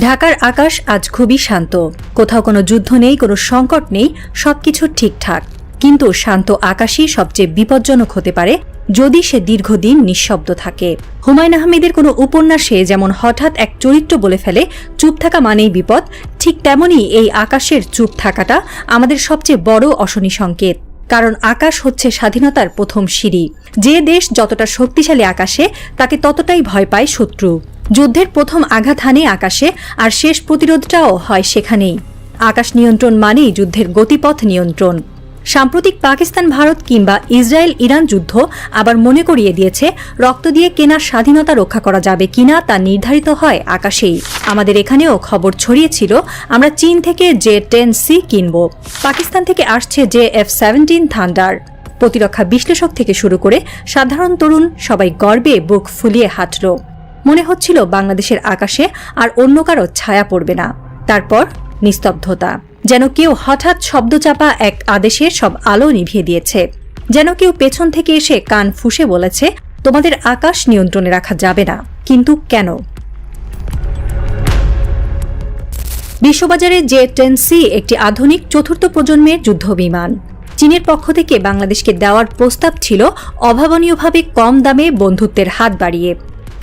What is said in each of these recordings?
ঢাকার আকাশ আজ খুবই শান্ত। কোথাও কোনো যুদ্ধ নেই, কোনো সংকট নেই, সবকিছু ঠিকঠাক। কিন্তু শান্ত আকাশই সবচেয়ে বিপজ্জনক হতে পারে যদি সে দীর্ঘদিন নিঃশব্দ থাকে। হুমায়ুন আহমেদের কোনো উপন্যাসে যেমন হঠাৎ এক চরিত্র বলে ফেলে, চুপ থাকা মানেই বিপদ, ঠিক তেমনই এই আকাশের চুপ থাকাটা আমাদের সবচেয়ে বড় অশনি সংকেত। কারণ আকাশ হচ্ছে স্বাধীনতার প্রথম সিঁড়ি। যে দেশ যতটা শক্তিশালী আকাশে, তাকে ততটাই ভয় পায় শত্রু। যুদ্ধের প্রথম আঘাত হানে আকাশে, আর শেষ প্রতিরোধটাও হয় সেখানেই। আকাশ নিয়ন্ত্রণ মানেই যুদ্ধের গতিপথ নিয়ন্ত্রণ। সাম্প্রতিক পাকিস্তান, ভারত কিংবা ইসরায়েল, ইরান যুদ্ধ আবার মনে করিয়ে দিয়েছে, রক্ত দিয়ে কেনার স্বাধীনতা রক্ষা করা যাবে কিনা তা নির্ধারিত হয় আকাশেই। আমাদের এখানেও খবর ছড়িয়েছিল, আমরা চীন থেকে জে টেন সি কিনব। পাকিস্তান থেকে আসছে জে এফ সেভেন্টিন থান্ডার। প্রতিরক্ষা বিশ্লেষক থেকে শুরু করে সাধারণ তরুণ সবাই গর্বে বুক ফুলিয়ে হাঁটল। মনে হচ্ছিল বাংলাদেশের আকাশে আর অন্য কারও ছায়া পড়বে না। তারপর নিস্তব্ধতা, যেন কেউ হঠাৎ শব্দচাপা এক আদেশের সব আলো নিভিয়ে দিয়েছে। যেন কেউ পেছন থেকে এসে কান ফুসে বলেছে, তোমাদের আকাশ নিয়ন্ত্রণে রাখা যাবে না। কিন্তু কেন? বিশ্ববাজারে জে টেন সি একটি আধুনিক চতুর্থ প্রজন্মের যুদ্ধবিমান চীনের পক্ষ থেকে বাংলাদেশকে দেওয়ার প্রস্তাব ছিল অভাবনীয়ভাবে কম দামে বন্ধুত্বের হাত বাড়িয়ে।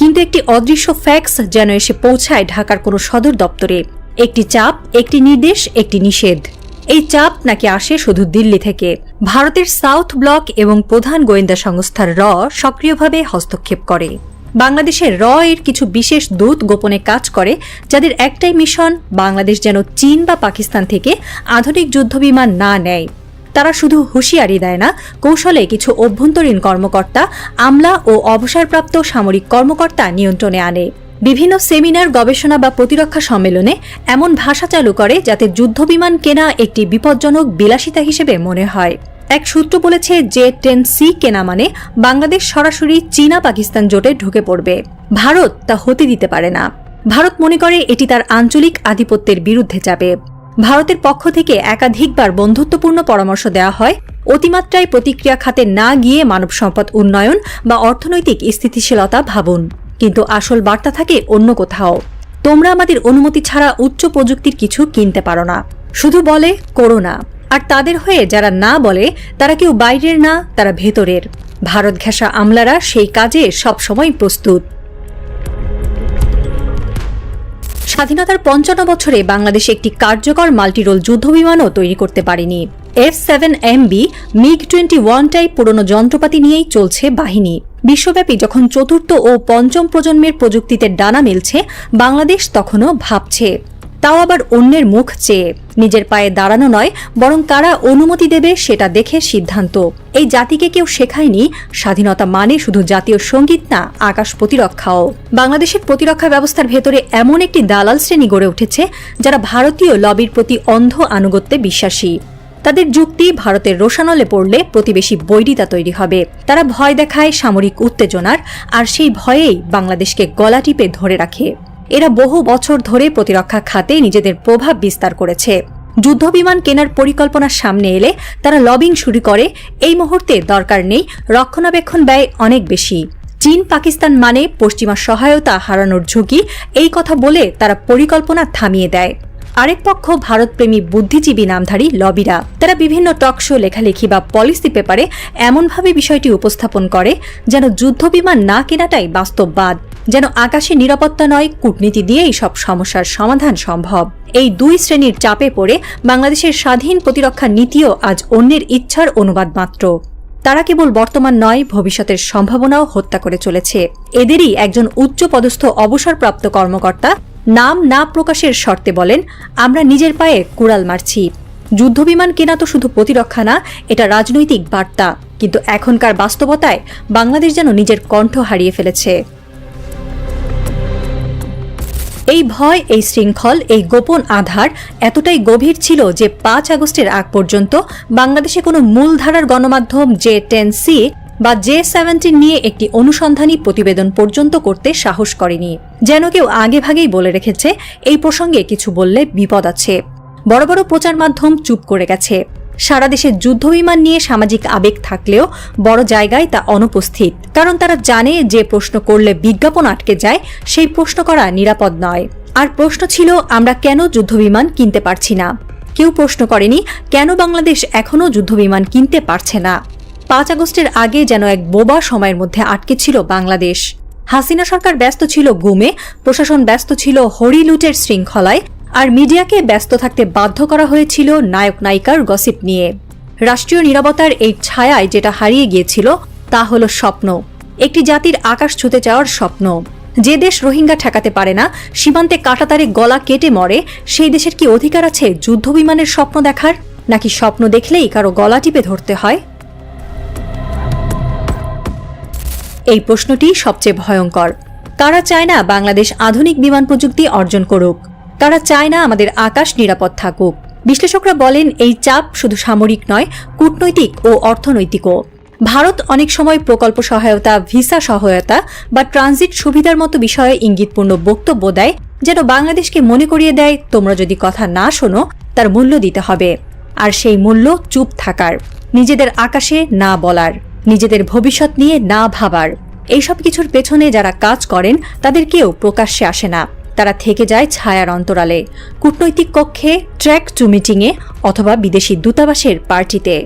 কিন্তু একটি অদৃশ্য ফ্যাক্স যেন এসে পৌঁছায় ঢাকার কোনো সদর দপ্তরে। একটি চাপ, একটি নির্দেশ, একটি নিষেধ। এই চাপ নাকি আসে শুধু দিল্লি থেকে। ভারতের সাউথ ব্লক এবং প্রধান গোয়েন্দা সংস্থার র সক্রিয়ভাবে হস্তক্ষেপ করে। বাংলাদেশের র এর কিছু বিশেষ দূত গোপনে কাজ করে, যাদের একটাই মিশন, বাংলাদেশ যেন চীন বা পাকিস্তান থেকে আধুনিক যুদ্ধবিমান না নেয়। তারা শুধু হুঁশিয়ারি দেয় না, কৌশলে কিছু অভ্যন্তরীণ কর্মকর্তা, আমলা ও অবসরপ্রাপ্ত সামরিক কর্মকর্তা নিয়ন্ত্রণে আনে। বিভিন্ন সেমিনার, গবেষণা বা প্রতিরক্ষা সম্মেলনে এমন ভাষা চালু করে যাতে যুদ্ধবিমান কেনা একটি বিপজ্জনক বিলাসিতা হিসেবে মনে হয়। এক সূত্র বলেছে যে টেন সি কেনা মানে বাংলাদেশ সরাসরি চীনা পাকিস্তান জোটে ঢুকে পড়বে। ভারত তা হতে দিতে পারে না। ভারত মনে করে এটি তার আঞ্চলিক আধিপত্যের বিরুদ্ধে যাবে। ভারতের পক্ষ থেকে একাধিকবার বন্ধুত্বপূর্ণ পরামর্শ দেওয়া হয়, অতিমাত্রায় প্রতিক্রিয়া খাতে না গিয়ে মানব সম্পদ উন্নয়ন বা অর্থনৈতিক স্থিতিশীলতা ভাবুন। কিন্তু আসল বার্তা থাকে অন্য কোথাও। তোমরা আমাদের অনুমতি ছাড়া উচ্চ প্রযুক্তির কিছু কিনতে পারো না। শুধু বলে, করো না। আর তাদের হয়ে যারা না বলে, তারা কেউ বাইরের না, তারা ভেতরের। ভারত ঘেঁষা আমলারা সেই কাজে সবসময় প্রস্তুত। স্বাধীনতার পঞ্চান্ন বছরে বাংলাদেশ একটি কার্যকর মাল্টিরোল যুদ্ধবিমানও তৈরি করতে পারেনি। F seven M B, MiG twenty one type পুরনো যন্ত্রপাতি নিয়েই চলছে বাহিনী। বিশ্বব্যাপী যখন চতুর্থ ও পঞ্চম প্রজন্মের প্রযুক্তিতে ডানা মেলছে, বাংলাদেশ তখনও ভাবছে। তাও আবার অন্যের মুখ চেয়ে। নিজের পায়ে দাঁড়ানো নয়, বরং কারা অনুমতি দেবে সেটা দেখে সিদ্ধান্ত। এই জাতিকে কেউ শেখায়নি, স্বাধীনতা মানে শুধু জাতীয় সংগীত না, আকাশ প্রতিরক্ষাও। বাংলাদেশের প্রতিরক্ষা ব্যবস্থার ভেতরে এমন একটি দালাল শ্রেণি গড়ে উঠেছে, যারা ভারতীয় লবির প্রতি অন্ধ আনুগত্যে বিশ্বাসী। তাদের যুক্তি ভারতের রোশানলে পড়লে প্রতিবেশী বৈরিতা তৈরি হবে। তারা ভয় দেখায় সামরিক উত্তেজনার, আর সেই ভয়েই বাংলাদেশকে গলা টিপে ধরে রাখে। এরা বহু বছর ধরে প্রতিরক্ষা খাতে নিজেদের প্রভাব বিস্তার করেছে। যুদ্ধবিমান কেনার পরিকল্পনা সামনে এলে তারা লবিং শুরু করে। এই মুহূর্তে দরকার নেই, রক্ষণাবেক্ষণ ব্যয় অনেক বেশি। চীন, পাকিস্তান মানে পশ্চিমা সহায়তা হারানোর ঝুঁকি, এই কথা বলে তারা পরিকল্পনা থামিয়ে দেয়। আরেক পক্ষ ভারতপ্রেমী বুদ্ধিজীবী নামধারী লবিরা। তারা বিভিন্ন টকশো লেখালেখি বা পলিসি পেপারে এমনভাবে বিষয়টি উপস্থাপন করে যেন যুদ্ধবিমান না কেনাটাই বাস্তববাদ। যেন আকাশে নিরাপত্তা নয়, কূটনীতি দিয়েই সব সমস্যার সমাধান সম্ভব। এই দুই শ্রেণির চাপে পড়ে বাংলাদেশের স্বাধীন প্রতিরক্ষা নীতিও আজ অন্যের ইচ্ছার অনুবাদ মাত্র। তারা কেবল বর্তমান নয়, ভবিষ্যতের সম্ভাবনাও হত্যা করে চলেছে। এদেরই একজন উচ্চপদস্থ অবসরপ্রাপ্ত কর্মকর্তা নাম না প্রকাশের শর্তে বলেন, আমরা নিজের পায়ে কুড়াল মারছি। যুদ্ধবিমান কেনা তো শুধু প্রতিরক্ষা না, এটা রাজনৈতিক বার্তা। কিন্তু এখনকার বাস্তবতায় বাংলাদেশ যেন নিজের কণ্ঠ হারিয়ে ফেলেছে। এই ভয়, এই শৃঙ্খল, এই গোপন আধার এতটাই গভীর ছিল যে পাঁচ আগস্টের আগ পর্যন্ত বাংলাদেশে কোনো মূলধারার গণমাধ্যম জে টেন সি বা জে সেভেন্টিন নিয়ে একটি অনুসন্ধানী প্রতিবেদন পর্যন্ত করতে সাহস করেনি। যেন কেউ আগেভাগেই বলে রেখেছে, এই প্রসঙ্গে কিছু বললে বিপদ আছে। বড় বড় প্রচার মাধ্যম চুপ করে গেছে। সারা দেশে যুদ্ধবিমান নিয়ে সামাজিক আবেগ থাকলেও বড় জায়গায় তা অনুপস্থিত। কারণ তারা জানে যে প্রশ্ন করলে বিজ্ঞাপন আটকে যায়, সেই প্রশ্ন করা নিরাপদ নয়। আর প্রশ্ন ছিল, আমরা কেন যুদ্ধবিমান কিনতে পারছি না? কেউ প্রশ্ন করেনি, কেন বাংলাদেশ এখনও যুদ্ধবিমান কিনতে পারছে না? পাঁচ আগস্টের আগে যেন এক বোবা সময়ের মধ্যে আটকে ছিল বাংলাদেশ। হাসিনা সরকার ব্যস্ত ছিল গুমে, প্রশাসন ব্যস্ত ছিল হরিলুটের শৃঙ্খলায় আর মিডিয়াকে ব্যস্ত থাকতে বাধ্য করা হয়েছিল নায়ক নায়িকার গসিপ নিয়ে। রাষ্ট্রীয় নিরাপত্তার এই ছায়ায় যেটা হারিয়ে গিয়েছিল, তা হলো স্বপ্ন। একটি জাতির আকাশ ছুতে যাওয়ার স্বপ্ন। যে দেশ রোহিঙ্গা ঠেকাতে পারে না, সীমান্তে কাটাতারে গলা কেটে মরে, সেই দেশের কি অধিকার আছে যুদ্ধবিমানের স্বপ্ন দেখার? নাকি স্বপ্ন দেখলেই কারও গলা টিপে ধরতে হয়? এই প্রশ্নটি সবচেয়ে ভয়ঙ্কর। তারা চায় না বাংলাদেশ আধুনিক বিমান প্রযুক্তি অর্জন করুক? তারা চায় না আমাদের আকাশ নিরাপদ থাকুক। বিশ্লেষকরা বলেন, এই চাপ শুধু সামরিক নয়, কূটনৈতিক ও অর্থনৈতিকও। ভারত অনেক সময় প্রকল্প সহায়তা, ভিসা সহায়তা বা ট্রানজিট সুবিধার মতো বিষয়ে ইঙ্গিতপূর্ণ বক্তব্য দেয়, যেন বাংলাদেশকে মনে করিয়ে দেয়, তোমরা যদি কথা না শোনো, তার মূল্য দিতে হবে। আর সেই মূল্য চুপ থাকার, নিজেদের আকাশে না বলার, নিজেদের ভবিষ্যৎ নিয়ে না ভাবার। এইসব কিছুর পেছনে যারা কাজ করেন, তাদের কেউ প্রকাশ্যে আসে না। তারা থেকে যায় ছায়ার অন্তরালে, কূটনৈতিক কক্ষে, ট্র্যাক টু মিটিংয়ে অথবা বিদেশি দূতাবাসের পার্টিতে।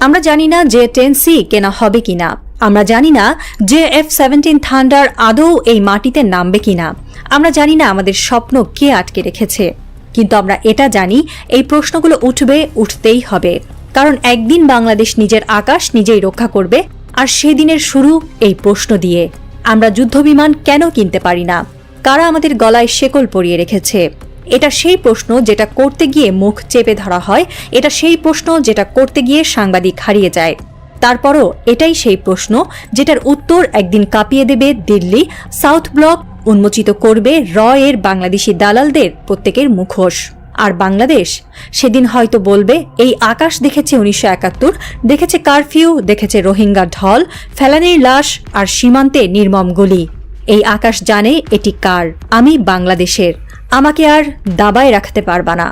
আমরা জানি না যে টেন সি কেনা হবে কিনা। আমরা জানি না যে এফ সেভেন্টিন থান্ডার আদৌ এই মাটিতে নামবে কিনা। আমরা জানি না আমাদের স্বপ্ন কে আটকে রেখেছে। কিন্তু আমরা এটা জানি, এই প্রশ্নগুলো উঠবে, উঠতেই হবে। কারণ একদিন বাংলাদেশ নিজের আকাশ নিজেই রক্ষা করবে, আর সেদিনের শুরু এই প্রশ্ন দিয়ে। আমরা যুদ্ধবিমান কেন কিনতে পারি না? কারা আমাদের গলায় শেকল পরিয়ে রেখেছে? এটা সেই প্রশ্ন যেটা করতে গিয়ে মুখ চেপে ধরা হয়, এটা সেই প্রশ্ন যেটা করতে গিয়ে সাংবাদিক হারিয়ে যায়। তারপরও এটাই সেই প্রশ্ন যেটার উত্তর একদিন কাঁপিয়ে দেবে দিল্লি, সাউথ ব্লক উন্মোচিত করবে র এর বাংলাদেশি দালালদের প্রত্যেকের মুখোশ। আর বাংলাদেশ? সেদিন হয়তো বলবে, এই আকাশ দেখেছে উনিশশো একাত্তর, দেখেছে কারফিউ, দেখেছে রোহিঙ্গা ঢল, ফেলানির লাশ আর সীমান্তে নির্মম গুলি। এই আকাশ জানে এটি কার। আমি বাংলাদেশের। আমাকে আর দাবায় রাখতে পারবা না।